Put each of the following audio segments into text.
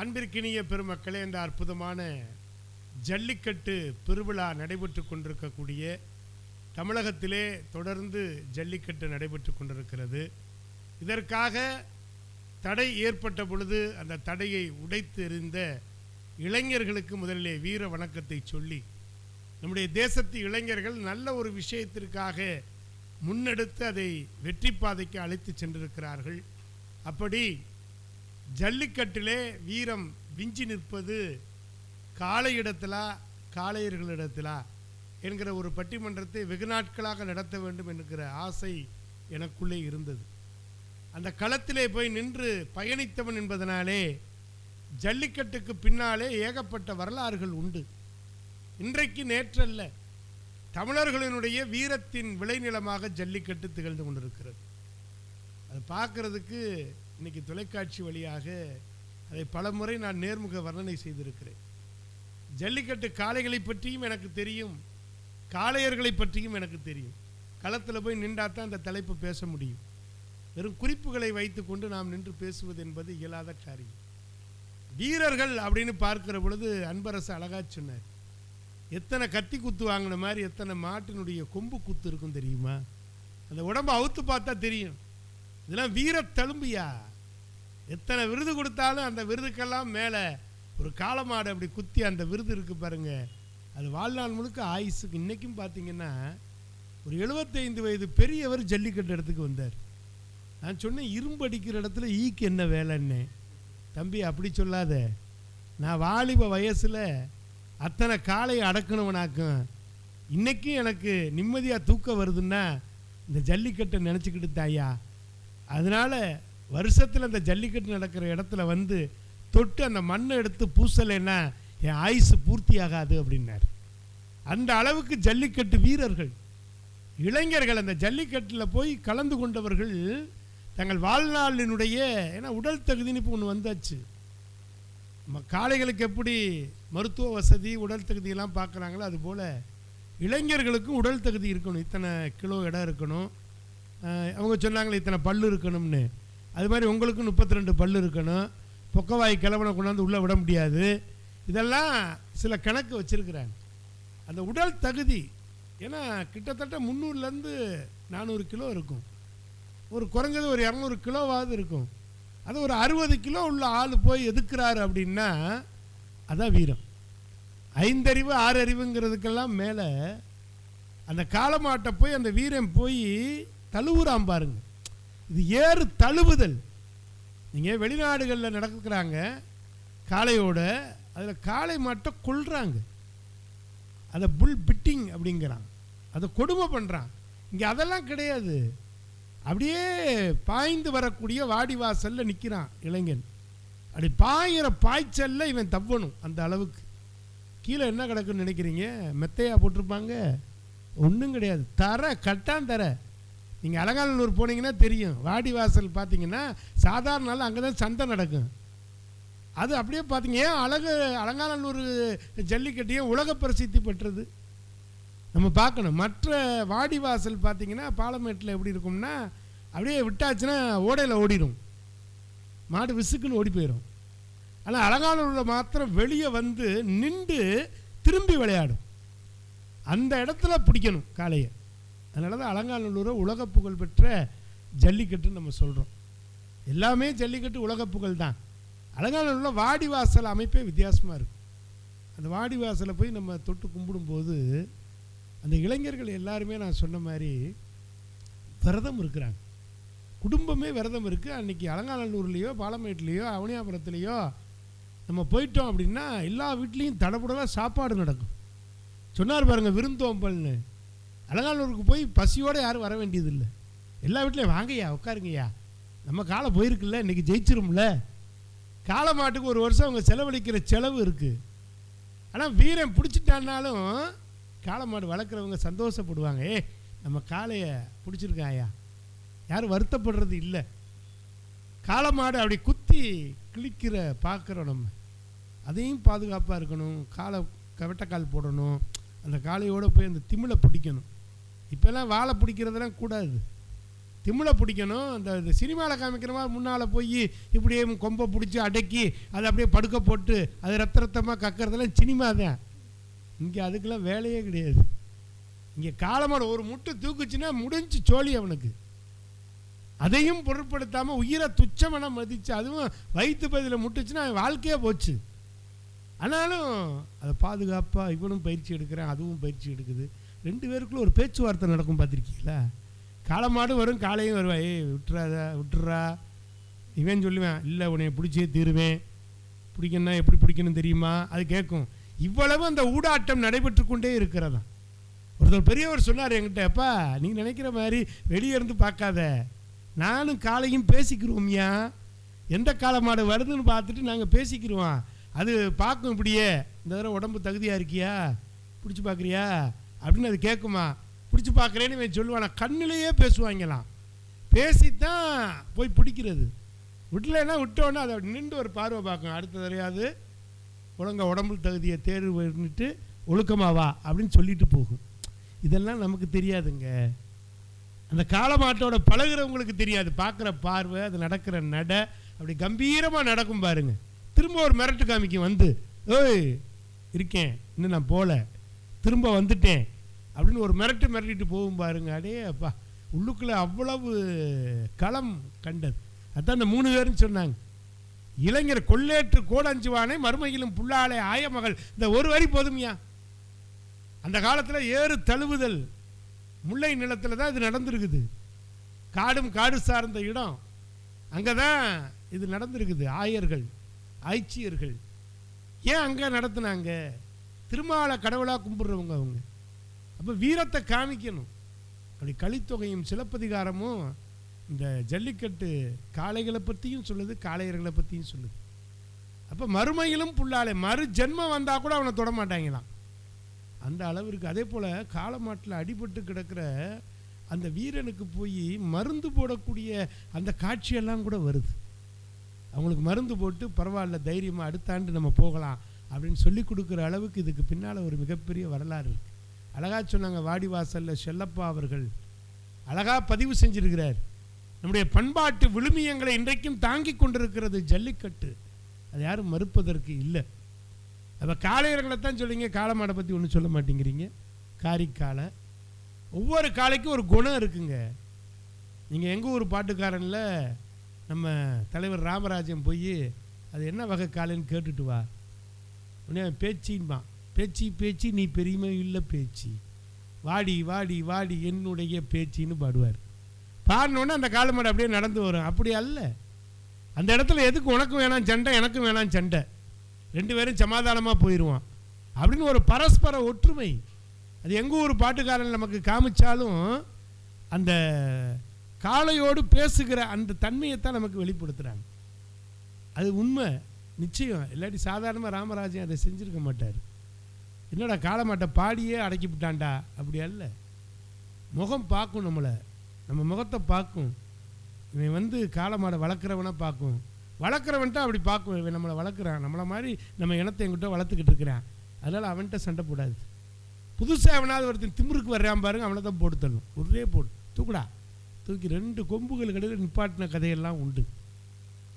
அன்பிற்கினிய பெருமக்களே இந்த அற்புதமான ஜல்லிக்கட்டு பெருவிழா நடைபெற்று கொண்டிருக்கக்கூடிய தமிழகத்திலே தொடர்ந்து ஜல்லிக்கட்டு நடைபெற்று கொண்டிருக்கிறது. இதற்காக தடை ஏற்பட்ட பொழுது அந்த தடையை உடைத்து எறிந்த இளைஞர்களுக்கு முதலிலே வீர வணக்கத்தை சொல்லி நம்முடைய தேசத்து இளைஞர்கள் நல்ல ஒரு விஷயத்திற்காக முன்னெடுத்து அதை வெற்றி பாதைக்கு அழைத்து சென்றிருக்கிறார்கள். அப்படி ஜல்லிக்கட்டிலே வீரம் விஞ்சி நிற்பது காளையிடத்திலா காளையர்களிடத்திலா என்கிற ஒரு பட்டிமன்றத்தை வெகு நாட்களாக நடத்த வேண்டும் என்கிற ஆசை எனக்குள்ளே இருந்தது. அந்த களத்திலே போய் நின்று பயணித்தவன் என்பதனாலே ஜல்லிக்கட்டுக்கு பின்னாலே ஏகப்பட்ட வரலாறுகள் உண்டு. இன்றைக்கு நேற்றல்ல தமிழர்களினுடைய வீரத்தின் விளைநிலமாக ஜல்லிக்கட்டு திகழ்ந்து கொண்டிருக்கிறது. அது பார்க்கறதுக்கு இன்றைக்கி தொலைக்காட்சி வழியாக அதை பலமுறை நான் நேர்முக வர்ணனை செய்திருக்கிறேன். ஜல்லிக்கட்டு காளைகளை பற்றியும் எனக்கு தெரியும். காளையர்களை பற்றியும் எனக்கு தெரியும். களத்தில் போய் நின்றாதான் அந்த தலைப்பு பேச முடியும். வெறும் குறிப்புகளை வைத்துக்கொண்டு நாம் நின்று பேசுவது என்பது இயலாத காரியம். வீரர்கள் அப்படின்னு பார்க்கிற பொழுது அன்பரசு அழகா சொன்னார். எத்தனை கத்தி குத்து வாங்கின மாதிரி எத்தனை மாட்டினுடைய கொம்பு குத்து இருக்கும் தெரியுமா? அந்த உடம்பை அவுத்து பார்த்தா தெரியும். இதெல்லாம் வீர தழும்பியா? எத்தனை விருது கொடுத்தாலும் அந்த விருதுக்கெல்லாம் மேலே ஒரு காலமாடு அப்படி குத்தி அந்த விருது இருக்குது பாருங்க. அது வாழ்நாள் முழுக்க ஆயுசுக்கு. இன்றைக்கும் பார்த்தீங்கன்னா ஒரு 75 வயது பெரியவர் ஜல்லிக்கட்டு இடத்துக்கு வந்தார். நான் சொன்னேன் இரும்பு அடிக்கிற இடத்துல ஈக்கு என்ன வேலைன்னு. தம்பி அப்படி சொல்லாத. நான் வாலிப வயசில் அத்தனை காளையை அடக்கணுவனாக்கும் இன்றைக்கும் எனக்கு நிம்மதியாக தூக்கம் வருதுன்னா இந்த ஜல்லிக்கட்டை நினச்சிக்கிட்டு தாயா அதனால் வருஷத்தில் அந்த ஜல்லிக்கட்டு நடக்கிற இடத்துல வந்து தொட்டு அந்த மண்ணை எடுத்து பூசலைன்னா என் ஆயுசு பூர்த்தி ஆகாது அப்படின்னார். அந்த அளவுக்கு ஜல்லிக்கட்டு வீரர்கள். இளைஞர்கள் அந்த ஜல்லிக்கட்டில் போய் கலந்து கொண்டவர்கள் தங்கள் வாழ்நாளினுடைய ஏன்னா உடல் தகுதின்னு இப்போ ஒன்று வந்தாச்சு காளைகளுக்கு எப்படி மருத்துவ வசதி உடல் தகுதியெல்லாம் பார்க்குறாங்களோ அதுபோல் இளைஞர்களுக்கும் உடல் தகுதி இருக்கணும். இத்தனை கிலோ இடம் இருக்கணும். அவங்க சொன்னாங்களே இத்தனை பல்லு இருக்கணும்னு. அது மாதிரி உங்களுக்கு முப்பத்தி ரெண்டு பல்லு இருக்கணும். பொக்கவாய் கிழவனை கொண்டாந்து உள்ளே விட முடியாது. இதெல்லாம் சில கணக்கு வச்சுருக்கிறாங்க. அந்த உடல் தகுதி ஏன்னா கிட்டத்தட்ட முந்நூறுலேருந்து நானூறு கிலோ இருக்கும். ஒரு குறைஞ்சது ஒரு இரநூறு கிலோவாவது இருக்கும். அது ஒரு அறுபது கிலோ உள்ள ஆள் போய் எதுக்குறாரு அப்படின்னா அதான் வீரம். ஐந்தறிவு ஆறு அறிவுங்கிறதுக்கெல்லாம் மேலே அந்த காலமாட்டை போய் அந்த வீரம் போய் தழுவுறான் பாருங்க. இது ஏறு தழுவுதல். நீங்கள் வெளிநாடுகளில் நடக்கிறாங்க. காளையோட அதில் காளை மாட்டை கொள்கிறாங்க அதை புல் பிட்டிங் அப்படிங்கிறான். அதை கொடுமை பண்ணுறான் இங்கே அதெல்லாம் கிடையாது. அப்படியே பாய்ந்து வரக்கூடிய வாடிவாசலில் நிற்கிறான் இளைஞன். அப்படி பாயிற பாய்ச்சலில் இவன் தவ்வணும் அந்த அளவுக்கு. கீழே என்ன கிடக்குன்னு நினைக்கிறீங்க? மெத்தையாக போட்டிருப்பாங்க. ஒன்றும் கிடையாது. தர கட்டான் தர நீங்கள் அலங்காநல்லூர் போனீங்கன்னா தெரியும். வாடிவாசல் பார்த்தீங்கன்னா சாதாரண நாள் அங்கே தான் சந்தை நடக்கும். அது அப்படியே பார்த்தீங்க ஏன் அழகு அலங்காநல்லூர் ஜல்லிக்கட்டையும் உலக பிரசித்தி பெற்றது? நம்ம பார்க்கணும். மற்ற வாடிவாசல் பார்த்தீங்கன்னா பாலமேட்டில் எப்படி இருக்கும்னா அப்படியே விட்டாச்சுன்னா ஓடையில் ஓடிடும் மாடு விசுக்குன்னு ஓடி போயிடும் ஆனால் அலங்காநல்லூரில் மாத்திரம் வெளியே வந்து நின்று திரும்பி விளையாடும். அந்த இடத்துல பிடிக்கணும் காளையை. அதனால தான் அலங்காநல்லூரை உலக புகழ் பெற்ற ஜல்லிக்கட்டுன்னு நம்ம சொல்கிறோம் எல்லாமே ஜல்லிக்கட்டு உலக புகழ் தான். அலங்காநல்லூரில் வாடிவாசல் அமைப்பே வித்தியாசமாக இருக்கும். அந்த வாடி வாசலை போய் நம்ம தொட்டு கும்பிடும்போது அந்த இளைஞர்கள் எல்லாருமே நான் சொன்ன மாதிரி விரதம் இருக்கிறாங்க. குடும்பமே விரதம் இருக்குது அன்றைக்கி அலங்காநல்லூர்லேயோ பாலமேட்லேயோ அவனியாபுரத்துலேயோ நம்ம போயிட்டோம் அப்படின்னா எல்லா வீட்லேயும் தடபுடலாக சாப்பாடு நடக்கும். சொன்னார் பாருங்க விருந்தோம்பல்னு. அலங்காநல்லூருக்கு போய் பசியோடு யாரும் வர வேண்டியதில்லை. எல்லா வீட்லேயும் வாங்கய்யா உட்காருங்கய்யா. நம்ம காலை போயிருக்குல்ல இன்றைக்கி ஜெயிச்சிரும்ல. காளை மாட்டுக்கு ஒரு வருஷம் அவங்க செலவழிக்கிற செலவு இருக்குது ஆனால் வீரன் பிடிச்சிட்டான்னாலும் காளை மாடு வளர்க்குறவங்க சந்தோஷப்படுவாங்க. ஏ நம்ம காளையை பிடிச்சிருக்காயா யாரும் வருத்தப்படுறது இல்லை. காளை மாடு அப்படி குத்தி கிழிக்கிற பார்க்குறோம் நம்ம. அதையும் பாதுகாப்பாக இருக்கணும். காலை கவட்டக்கால் போடணும். அந்த காளையோடு போய் அந்த திமிழை பிடிக்கணும். இப்போல்லாம் வாழை பிடிக்கிறதெல்லாம் கூடாது. திமிழை பிடிக்கணும். அந்த சினிமாவில் காமிக்கிற மாதிரி முன்னால் போய் இப்படியே கொம்பை பிடிச்சி அடக்கி அதை அப்படியே படுக்க போட்டு அது ரத்த ரத்தமாக கக்கிறதெல்லாம் சினிமா தான். இங்கே அதுக்கெல்லாம் வேலையே கிடையாது. இங்கே காலமாட ஒரு முட்டு தூக்குச்சுன்னா முடிஞ்சு சோழி அவனுக்கு. அதையும் பொருட்படுத்தாமல் உயிரை துச்சமென மதித்து அதுவும் வயிற்று பதில் முட்டுச்சுன்னா அவன் வாழ்க்கையே போச்சு. ஆனாலும் அதை பாதுகாப்பாக இவனும் பயிற்சி எடுக்கிறேன் அதுவும் பயிற்சி எடுக்குது. ரெண்டு பேருக்குள்ளே ஒரு பேச்சுவார்த்தை நடக்கும் பார்த்துருக்கீங்களா? காலமாடு வரும் காலையும் வருவா ஏய் விட்டுறாத விட்டுறா. இவன் சொல்லுவேன் இல்லை உன்னை பிடிச்சே தீருவேன். பிடிக்கணும்னா எப்படி பிடிக்கணும் தெரியுமா? அது கேட்கும். இவ்வளவு அந்த ஊடாட்டம் நடைபெற்று கொண்டே இருக்கிறதா ஒருத்தர் பெரியவர் சொன்னார் என்கிட்ட அப்பா நீ நினைக்கிற மாதிரி வெளியே இருந்து பார்க்காத. நானும் காலையும் பேசிக்கிறோம்யா. எந்த காலமாடு வருதுன்னு பார்த்துட்டு நாங்கள் பேசிக்கிறோம். அது பார்க்கும் இப்படியே. இந்த தடவை உடம்பு தகுதியாக இருக்கியா? பிடிச்சி பார்க்குறியா? அப்படின்னு அது கேட்குமா? பிடிச்சி பார்க்குறேன்னு இவன் சொல்லுவானா. கண்ணிலேயே பேசுவாங்களாம். பேசித்தான் போய் பிடிக்கிறது. விட்டலைன்னா விட்டோன்னே அதை நின்று ஒரு பார்வை பார்க்கும். அடுத்த தடையாது ஒழுங்கா உடம்பு தகுதியை தேர்வு பண்ணிட்டு ஒழுக்கமாக வா அப்படின்னு சொல்லிட்டு போகும். இதெல்லாம் நமக்கு தெரியாதுங்க. அந்த காலமாட்டோட பழகுறவங்களுக்கு தெரியாது. பார்க்குற பார்வை அது நடக்கிற நட அப்படி கம்பீரமாக நடக்கும் பாருங்க. திரும்ப ஒரு மிரட்டு காமிக்கும். வந்து ஓய் இருக்கேன். இன்னும் நான் போகல. திரும்ப வந்துட்டேன். அப்படின்னு ஒரு மிரட்டு மிரட்டிட்டு போகும் பாருங்க. அடே அப்பா உள்ளுக்குள்ளே அவ்வளவு களம் கண்டது. அதான் அந்த மூணு பேர்னு சொன்னாங்க. இளைஞர் கொள்ளேற்று கோடஞ்சுவானே மறுமையிலும் புல்லாலே ஆயமகள். இந்த ஒரு வரி போதுமையா அந்த காலத்தில் ஏறு தழுவுதல் முல்லை நிலத்தில் தான் இது நடந்திருக்குது. காடும் காடு சார்ந்த இடம். அங்கே தான் இது நடந்திருக்குது. ஆயர்கள் ஆய்ச்சியர்கள். ஏன் அங்கே நடத்துனாங்க? திருமாலை கடவுளாக கும்பிட்றவங்க அவங்க. அப்போ வீரத்தை காமிக்கணும் அப்படி கலித்தொகையும் சிலப்பதிகாரமும் இந்த ஜல்லிக்கட்டு காளைகளை பற்றியும் சொல்லுது காளையர்களை பற்றியும் சொல்லுது. அப்போ மறுமையிலும் புள்ளாலே மறு ஜென்மம் வந்தால் கூட அவனை தொட மாட்டாங்களாம். அந்த அளவிற்கு அதே போல் காலமாட்டில் அடிபட்டு கிடக்கிற அந்த வீரனுக்கு போய் மருந்து போடக்கூடிய அந்த காட்சியெல்லாம் கூட வருது. அவங்களுக்கு மருந்து போட்டு பரவாயில்ல தைரியமாக அடுத்த ஆண்டு நம்ம போகலாம் அப்படின்னு சொல்லி கொடுக்குற அளவுக்கு இதுக்கு பின்னால் ஒரு மிகப்பெரிய வரலாறு இருக்குது அழகா சொன்னாங்க வாடிவாசலில் செல்லப்பா அவர்கள். அழகாக பதிவு செஞ்சிருக்கிறார். நம்முடைய பண்பாட்டு விழுமியங்களை இன்றைக்கும் தாங்கி கொண்டிருக்கிறது ஜல்லிக்கட்டு. அது யாரும் மறுப்பதற்கு இல்லை. அப்போ காளையர்களை தான் சொல்றீங்க காளைமாடை பற்றி ஒன்றும் சொல்ல மாட்டேங்கிறீங்க. காரிக்காலை ஒவ்வொரு காளைக்கும் ஒரு குணம் இருக்குங்க. நீங்கள் எங்கள் ஊர் பாட்டுக்காரனில் நம்ம தலைவர் ராமராஜன் போய் அது என்ன வகை காளைன்னு கேட்டுட்டு வா. உடனே பேச்சின்பான். பேச்சு பேச்சு நீ பெரியமை இல்லை பேச்சு. வாடி வாடி வாடி என்னுடைய பேச்சின்னு பாடுவார். பாடினோடனே அந்த காலமாடு அப்படியே நடந்து வரும். அப்படி அல்ல. அந்த இடத்துல எதுக்கு உனக்கும் வேணாம் சண்டை எனக்கும் வேணாம் சண்டை. ரெண்டு பேரும் சமாதானமாக போயிடுவான் அப்படின்னு ஒரு பரஸ்பர ஒற்றுமை. அது எங்கள் ஊர் பாட்டுக்காரன் நமக்கு காமிச்சாலும் அந்த காளையோடு பேசுகிற அந்த தன்மையைத்தான் நமக்கு வெளிப்படுத்துகிறாங்க அது உண்மை. நிச்சயம். இல்லாட்டி சாதாரணமாக ராமராஜன் அதை செஞ்சுருக்க மாட்டார். என்னடா காலமாட்டை பாடியே அடக்கி விட்டான்டா? அப்படி அல்ல. முகம் பார்க்கும் நம்மளை. நம்ம முகத்தை பார்க்கும். இவன் வந்து காலமாடை வளர்க்குறவனை பார்க்கும். வளர்க்குறவன்ட்ட அப்படி பார்க்கும். இவன் நம்மளை வளர்க்குறான். நம்மளை மாதிரி நம்ம இனத்தை எங்கிட்ட வளர்த்துக்கிட்டு இருக்கிறான். அதனால் அவன்கிட்ட சண்டை போடாது. புதுசாக அவனாவது ஒருத்தன் திமிருக்கு வர்றான் பாருங்க அவனை தான் போட்டு தள்ளும் ஒரே போட்டு தூக்குடா. தூக்கி ரெண்டு கொம்புகள் கடையில் நிப்பாட்டின கதையெல்லாம் உண்டு.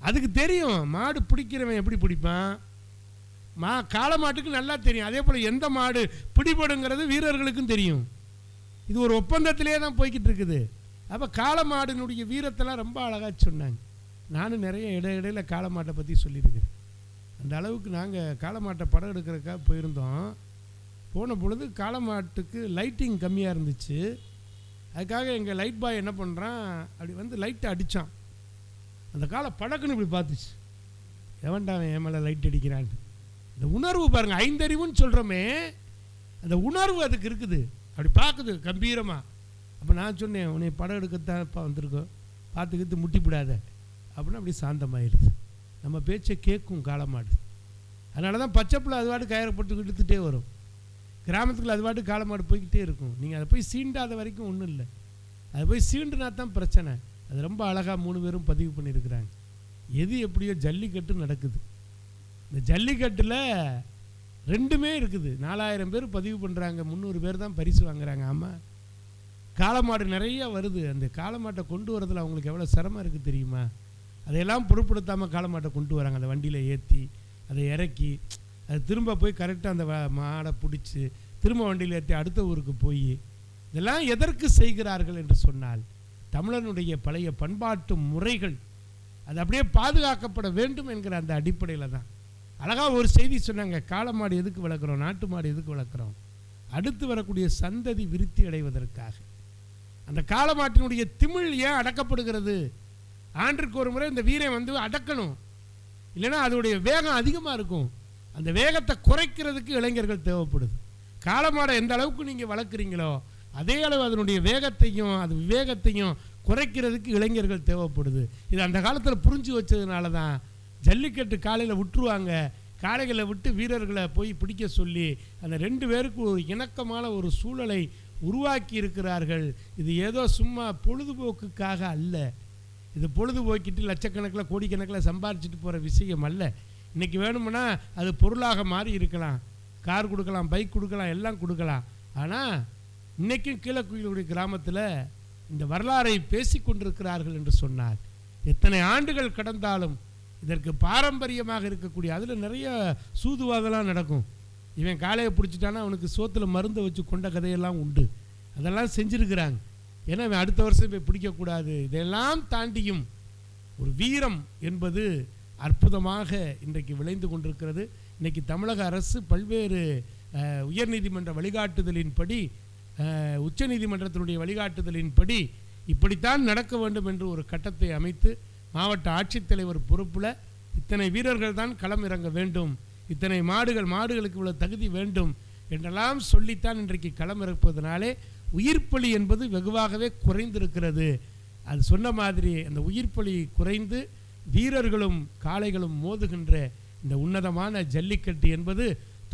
அதுக்கு தெரியும் மாடு பிடிக்கிறவன் எப்படி பிடிப்பான்? மா காளை மாட்டுக்கு நல்லா தெரியும். அதே போல் எந்த மாடு பிடிபடுங்கிறது வீரர்களுக்கும் தெரியும். இது ஒரு ஒப்பந்தத்திலே தான் போய்கிட்டு இருக்குது. அப்போ காளை மாடினுடைய வீரத்தெல்லாம் ரொம்ப அழகாக சொன்னாங்க. நானும் நிறைய இட இடையில் காளை மாட்டை பற்றி சொல்லியிருக்கிறேன். அந்த அளவுக்கு நாங்கள் காளை மாட்டை படம் எடுக்கிறக்காக போயிருந்தோம். போன பொழுது காளை மாட்டுக்கு லைட்டிங் கம்மியாக இருந்துச்சு. அதுக்காக எங்கள் லைட் பாய் என்ன பண்ணுறான் அப்படி வந்து லைட்டை அடித்தான் அந்த காலை படக்குன்னு இப்படி பார்த்துச்சு. எவன்டா அவன் என் மேலே லைட் அடிக்கிறான்னு. இந்த உணர்வு பாருங்கள் ஐந்தறிவுன்னு சொல்கிறோமே அந்த உணர்வு அதுக்கு இருக்குது. அப்படி பார்க்குது கம்பீரமாக அப்போ நான் சொன்னேன் உன்னை படம் எடுக்கத்தான்ப்பா வந்திருக்கோம். பார்த்துக்கிட்டு முட்டிப்பிடாத அப்படின்னு அப்படி சாந்தமாயிடுது நம்ம பேச்சை கேட்கும் காலமாடு. அதனால தான் பச்சைப்புள்ள அது பாட்டு கயிறப்பட்டு இழுத்துட்டே வரும். கிராமத்துக்குள்ள அது பாட்டு காலமாடு போய்கிட்டே இருக்கும். நீங்கள் அதை போய் சீண்டாத வரைக்கும் ஒன்றும் இல்லை. அதை போய் சீண்டுனா தான் பிரச்சனை. அது ரொம்ப அழகாக மூணு பேரும் பதிவு பண்ணியிருக்கிறாங்க. எது எப்படியோ ஜல்லிக்கட்டு நடக்குது. இந்த ஜல்லிக்கட்டில் ரெண்டுமே இருக்குது. நாலாயிரம் பேர் பதிவு பண்ணுறாங்க முந்நூறு பேர் தான் பரிசு வாங்குறாங்க. ஆமாம் காளமாடு நிறையா வருது. அந்த காளமாட்டை கொண்டு வரதில் அவங்களுக்கு எவ்வளோ சிரமம் இருக்குது தெரியுமா? அதையெல்லாம் பொருட்படுத்தாமல் காளமாட்டை கொண்டு வராங்க. அந்த வண்டியில் ஏற்றி அதை இறக்கி அது திரும்ப போய் கரெக்டாக அந்த வ- மாடை பிடிச்சி திரும்ப வண்டியில் ஏற்றி அடுத்த ஊருக்கு போய் இதெல்லாம் எதற்கு செய்கிறார்கள் என்று சொன்னால் தமிழனுடைய பழைய பண்பாட்டு முறைகள் அது அப்படியே பாதுகாக்கப்பட வேண்டும் என்கிற அந்த அடிப்படையில் தான். அழகாக ஒரு செய்தி சொன்னாங்க காளை மாடு எதுக்கு வளர்க்குறோம்? நாட்டு மாடு எதுக்கு வளர்க்குறோம்? அடுத்து வரக்கூடிய சந்ததி விருத்தி அடைவதற்காக. அந்த காளை மாட்டினுடைய திமிழ் ஏன் அடக்கப்படுகிறது? ஆண்டுக்கு ஒரு முறை இந்த வீரன் வந்து அடக்கணும். இல்லைன்னா அதோடைய வேகம் அதிகமாக இருக்கும். அந்த வேகத்தை குறைக்கிறதுக்கு இளைஞர்கள் தேவைப்படுது. காளமாடை எந்த அளவுக்கு நீங்கள் வளர்க்குறீங்களோ அதே அளவு அதனுடைய வேகத்தையும் அது விவேகத்தையும் குறைக்கிறதுக்கு இளைஞர்கள் தேவைப்படுது. இது அந்த காலத்தில் புரிஞ்சு வச்சதுனால தான் ஜல்லிக்கட்டு காலையில் விட்டுருவாங்க. காளைகளை விட்டு வீரர்களை போய் பிடிக்க சொல்லி அந்த ரெண்டு பேருக்கு ஒரு இணக்கமான ஒரு சூழலை உருவாக்கி இருக்கிறார்கள். இது ஏதோ சும்மா பொழுதுபோக்குக்காக அல்ல. இது பொழுதுபோக்கிட்டு லட்சக்கணக்கில் கோடிக்கணக்கில் சம்பாரிச்சிட்டு போகிற விஷயம் அல்ல. இன்றைக்கி வேணும்னா அது பொருளாக மாறி இருக்கலாம். கார் கொடுக்கலாம் பைக் கொடுக்கலாம் எல்லாம் கொடுக்கலாம். ஆனால் இன்றைக்கும் கீழக்குயிலுடைய கிராமத்தில் இந்த வரலாறை பேசி கொண்டிருக்கிறார்கள் என்று சொன்னார் எத்தனை ஆண்டுகள் கடந்தாலும் இதற்கு பாரம்பரியமாக இருக்கக்கூடிய அதில் நிறைய சூதுவாதெல்லாம் நடக்கும். இவன் காளையை பிடிச்சிட்டானா அவனுக்கு சோத்தில் மருந்தை வச்சு கொண்ட கதையெல்லாம் உண்டு. அதெல்லாம் செஞ்சுருக்கிறாங்க. ஏன்னா இவன் அடுத்த வருஷம் போய் பிடிக்கக்கூடாது. இதெல்லாம் தாண்டியும் ஒரு வீரம் என்பது அற்புதமாக இன்றைக்கு விளைந்து கொண்டிருக்கிறது. இன்றைக்கி தமிழக அரசு பல்வேறு உயர்நீதிமன்ற வழிகாட்டுதலின்படி உச்சநீதிமன்றத்தினுடைய வழிகாட்டுதலின்படி இப்படித்தான் நடக்க வேண்டும் என்று ஒரு கட்டத்தை அமைத்து மாவட்ட ஆட்சித்தலைவர் பொறுப்பில் இத்தனை வீரர்கள் தான் களம் இறங்க வேண்டும். இத்தனை மாடுகள் மாடுகளுக்கு இவ்வளோ தகுதி வேண்டும் என்றெல்லாம் சொல்லித்தான் இன்றைக்கு களம் இறப்பதனாலே உயிர்ப்பலி என்பது வெகுவாகவே குறைந்திருக்கிறது. அது சொன்ன மாதிரி அந்த உயிர்ப்பலி குறைந்து வீரர்களும் காளைகளும் மோதுகின்ற இந்த உன்னதமான ஜல்லிக்கட்டு என்பது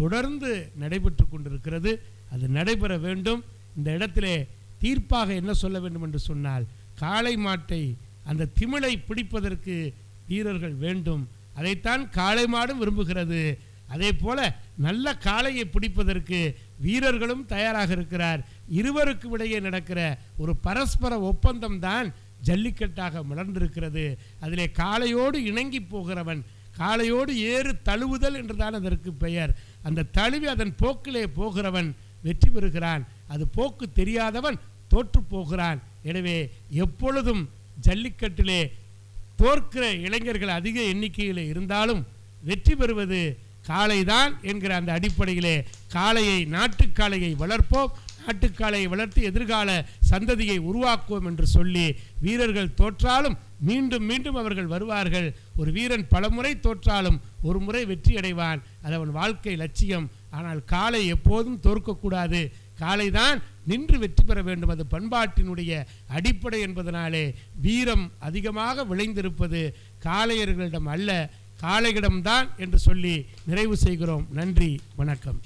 தொடர்ந்து நடைபெற்று கொண்டிருக்கிறது. அது நடைபெற வேண்டும். இந்த இடத்திலே தீர்ப்பாக என்ன சொல்ல வேண்டும் என்று சொன்னால் காளை மாட்டை அந்த திமிழை பிடிப்பதற்கு வீரர்கள் வேண்டும். அதைத்தான் காளை மாடும் விரும்புகிறது. அதே போல நல்ல காளையை பிடிப்பதற்கு வீரர்களும் தயாராக இருக்கிறார். இருவருக்கு இடையே நடக்கிற ஒரு பரஸ்பர ஒப்பந்தம் தான் ஜல்லிக்கட்டாக மலர்ந்திருக்கிறது. அதிலே காளையோடு இணங்கி போகிறவன் காளையோடு ஏறு தழுவுதல் என்றுதான் அதற்கு பெயர். அந்த தழுவி அதன் போக்கிலே போகிறவன் வெற்றி பெறுகிறான். அது போக்கு தெரியாதவன் தோற்று போகிறான். எனவே எப்பொழுதும் ஜல்லிக்கட்டிலே தோற்கிற இளைஞர்கள் அதிக எண்ணிக்கையில் இருந்தாலும் வெற்றி பெறுவது காளைதான் என்கிற அந்த அடிப்படையிலே காளையை நாட்டுக்காளையை வளர்ப்போம். நாட்டுக்காளையை வளர்த்து எதிர்கால சந்ததியை உருவாக்குவோம் என்று சொல்லி வீரர்கள் தோற்றாலும் மீண்டும் மீண்டும் அவர்கள் வருவார்கள். ஒரு வீரன் பலமுறை தோற்றாலும் ஒரு முறை வெற்றி அடைவான். அது அவன் வாழ்க்கை லட்சியம். ஆனால் காளை எப்போதும் தோற்கக்கூடாது. காளைதான் நின்று வெற்றி பெற வேண்டும். அது பண்பாட்டினுடைய அடிப்படை என்பதனாலே வீரம் அதிகமாக விளைந்திருப்பது காளையர்களிடம் அல்ல காளையிடம்தான் என்று சொல்லி நிறைவு செய்கிறோம். நன்றி வணக்கம்.